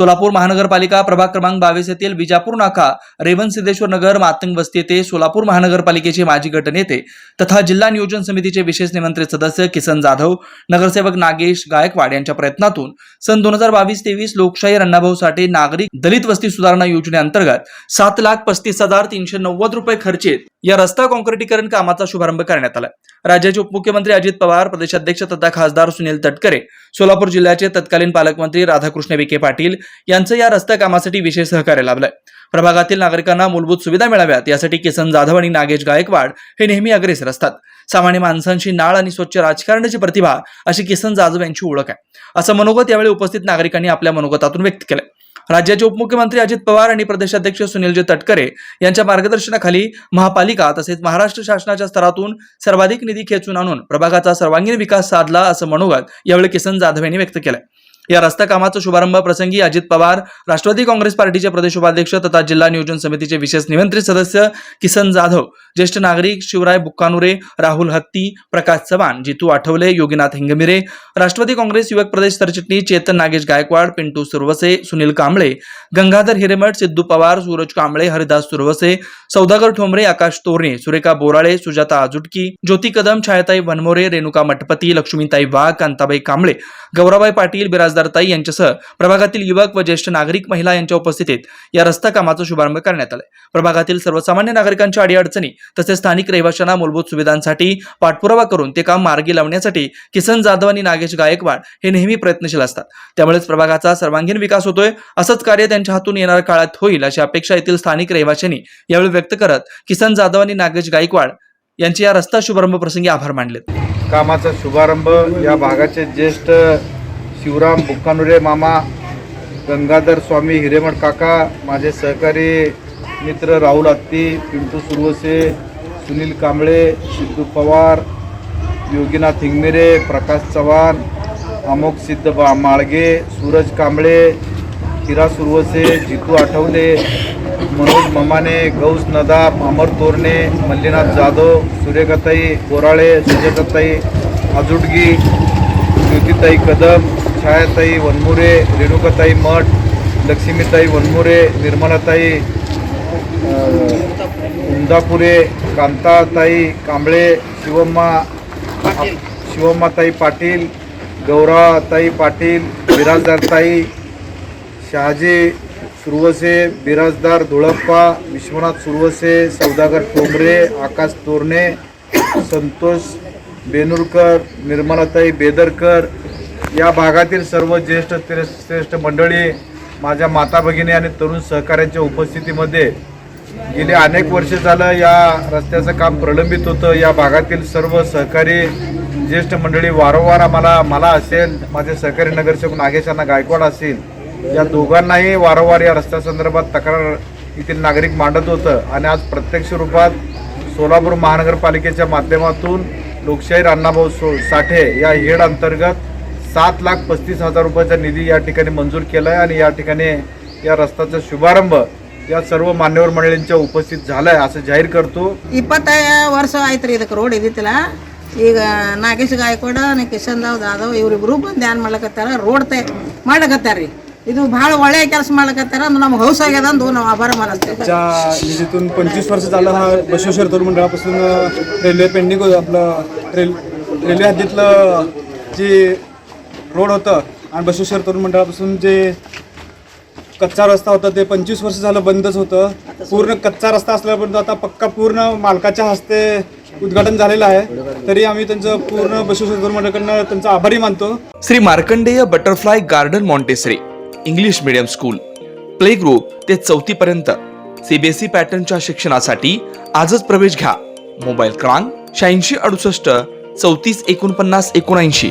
सोलापूर महानगरपालिका प्रभाग क्रमांक बावीस येथील विजापूर नाका रेवन सिद्धेश्वर नगर मातंग वस्ती येथे सोलापूर महानगरपालिकेचे माजी गटनेते तथा जिल्हा नियोजन समितीचे विशेष निमंत्रित सदस्य किसन जाधव नगरसेवक नागेश गायकवाड यांच्या प्रयत्नातून सन दोन हजार बावीस तेवीस लोकशाही अण्णाभाऊ साठे नागरिक दलित वस्ती सुधारणा योजनेअंतर्गत सात लाख पस्तीस हजार तीनशे नव्वद रुपये खर्चित या रस्ता काँक्रिटीकरण कामाचा शुभारंभ करण्यात आला. राज्याचे उपमुख्यमंत्री अजित पवार प्रदेशाध्यक्ष तथा खासदार सुनील तटकरे सोलापूर जिल्ह्याचे तत्कालीन पालकमंत्री राधाकृष्ण विखे पाटील यांचं या रस्ता कामासाठी विशेष सहकार्य लाभलंय. प्रभागातील नागरिकांना मूलभूत सुविधा मिळाव्यात यासाठी किसन जाधव आणि नागेश गायकवाड हे नेहमी अग्रेसर असतात. सामान्य माणसांची नाळ आणि स्वच्छ राजकारणाची प्रतिभा अशी किसन जाधव यांची ओळख आहे. असं मनोगत यावेळी उपस्थित नागरिकांनी आपल्या मनोगतातून व्यक्त केलंय. राज्याचे उपमुख्यमंत्री अजित पवार आणि प्रदेशाध्यक्ष सुनीलजी तटकरे यांच्या मार्गदर्शनाखाली महापालिका तसेच महाराष्ट्र शासनाच्या स्तरातून सर्वाधिक निधी खेचून आणून प्रभागाचा सर्वांगीण विकास साधला असं मनोगत यावेळी किसन जाधव यांनी व्यक्त केलंय. या रस्ता कामाचा शुभारंभ प्रसंगी अजित पवार राष्ट्रवादी काँग्रेस पार्टीचे प्रदेश उपाध्यक्ष तथा जिल्हा नियोजन समितीचे विशेष निमंत्रित सदस्य किसन जाधव ज्येष्ठ नागरिक शिवराय बुक्कानुरे राहुल हत्ती प्रकाश चव्हाण जितू आठवले योगीनाथ हिंगमिरे राष्ट्रवादी काँग्रेस युवक प्रदेश सरचिटणीस चेतन नागेश गायकवाड पिंटू सुरवसे सुनील कांबळे गंगाधर हिरेमठ सिद्धू पवार सूरज कांबळे हरिदास सुरवसे सौदागर ठोंबरे आकाश तोरणे सुरेखा बोराळे सुजाता आजुटकी ज्योती कदम छायाताई वनमोरे रेणुका मठपती लक्ष्मीताई वाघ कांताबाई कांबळे गौराबाई पाटील बिराजदारताई यांच्यासह प्रभागातील युवक व ज्येष्ठ नागरिक महिला यांच्या उपस्थितीत या रस्ता कामाचा शुभारंभ करण्यात आलाय. प्रभागातील सर्वसामान्य नागरिकांच्या अडीअडचणी तसेच स्थानिक रहिवाशांना मूलभूत सुविधांसाठी पाठपुरावा करून ते काम मार्गी लावण्यासाठी किसन जाधव आणि नागेश गायकवाड हे नेहमी प्रयत्नशील असतात. त्यामुळेच प्रभागाचा सर्वांगीण विकास होतोय असंच कार्य त्यांच्या हातून येणाऱ्या काळात होईल अशी अपेक्षा येथील स्थानिक रहिवाशांनी यावेळी व्यक्त करत किसन जाधव आणि नागेश गायकवाड यांचे या रस्ता शुभारंभ प्रसंगी आभार मानलेत. कामाचा शुभारंभ या भागाचे ज्येष्ठ शिवराम बुक्कानुरे मामा गंगाधर स्वामी हिरेमठ काका माझे सहकारी मित्र राहुल आत्ती पिंटू सुरवसे सुनील कांबळे सिद्धू पवार योगीनाथ हिंगमिरे प्रकाश चव्हाण अमोक सिद्ध बा माळगे सूरज कांबळे हिरा सुरवसे जितू आठवले मनोज ममाने गौस नदाब अमर तोरणे मल्लीनाथ जाधव सूर्यकताई बोराळे सुजयकताई आजुटगी ज्योतिताई कदम छायाताई वनमुरे रेणुकाताई मठ लक्ष्मीताई वनमुरे निर्मलाताई उंदापुरे कांताताई कांबळे शिवम्मा शिवमाताई पाटील गौराताई पाटील बिराजदारताई शहाजी सुरवसे बिराजदार धुळप्पा विश्वनाथ सुरवसे सौदागर टोंबरे आकाश तोरणे संतोष बेनुरकर निर्मलाताई बेदरकर या भागातील सर्व ज्येष्ठ श्रेष्ठ मंडळी माझ्या माता भगिनी आणि तरुण सहकाऱ्यांच्या उपस्थितीमध्ये गेली अनेक वर्ष झालं या रस्त्याचं काम प्रलंबित होतं. या भागातील सर्व सहकारी ज्येष्ठ मंडळी वारंवार आम्हाला मला असेल माझे सहकारी नगरसेवक नागेशांना गायकवाड असेल या दोघांनाही वारंवार या रस्त्यासंदर्भात तक्रार येथील नागरिक मांडत होतं. आणि आज प्रत्यक्ष रूपात सोलापूर महानगरपालिकेच्या माध्यमातून लोकशाहीर अण्णाभाऊ सो साठे या हेड अंतर्गत सात लाख पस्तीस हजार रुपयाचा निधी या ठिकाणी मंजूर केला आहे आणि या ठिकाणी या रस्त्याचा शुभारंभ या सर्व ಮಾನ್ಯವರ ಮಂಡಳಿಂಚ ಉಪಸ್ಥಿತ झालाय असं जाहीर करतो ಇಪ್ಪತ್ತೈದು ವರ್ಷ ಆಯ್ತು ರೀ ಇದಕ್ಕೆ ರೋಡ್ ಇದ್ದಿತ್ತಿಲ್ಲ ಈಗ ನಾಗೇಶ್ ಗಾಯಕವಾಡ ಕಿಶನ್ ದಾವ್ ಜಾಧವ್ ಇವರಿಬ್ರು ಬಂದು ಏನ್ ಮಾಡ್ಲಕತ್ತಾರ ರೋಡ್ ತಯ ಮಾಡ್ಲಕತ್ತಾರ ರೀ ಇದು ಭಾಳ ಒಳ್ಳೆಯ ಕೆಲಸ ಮಾಡ್ಲಕತ್ತಾರ ನಮ್ಗೆ ಹೌಸ್ ಆಗ್ಯದ ಅಂದು ನಾವು ಆಭಾರ ಮಾನಸ್ತೇವೆ च्या निधीतून पंचवीस वर्ष झालं हा बसवेश्वर तरुण मंडळापासून रेल्वे पेंडिंग होतं आपलं रेल रेल्वे हद्दीतलं जे रोड होतं आणि बसवेश्वर तरुण मंडळापासून जे कच्चा रस्ता होता ते पंचवीस वर्ष झालं बंदच होतं. पूर्ण कच्चा रस्ता असल्यापर्यंत आता पक्का पूर्ण मालकाच्या हस्ते उद्घाटन झालेलं आहे. तरी आम्ही त्यांचं पूर्ण बसवेश्वर मंडळाकडनं त्यांचा आभारी मानतो. Shri Markandeya butterfly garden Montessori English medium school play group ते चौथी पर्यंत. सीबीएसई पॅटर्नच्या शिक्षणासाठी आजच प्रवेश घ्या. मोबाईल क्रमांक शहाऐंशी अडुसष्ट चौतीस एकोणपन्नास एकोणऐंशी.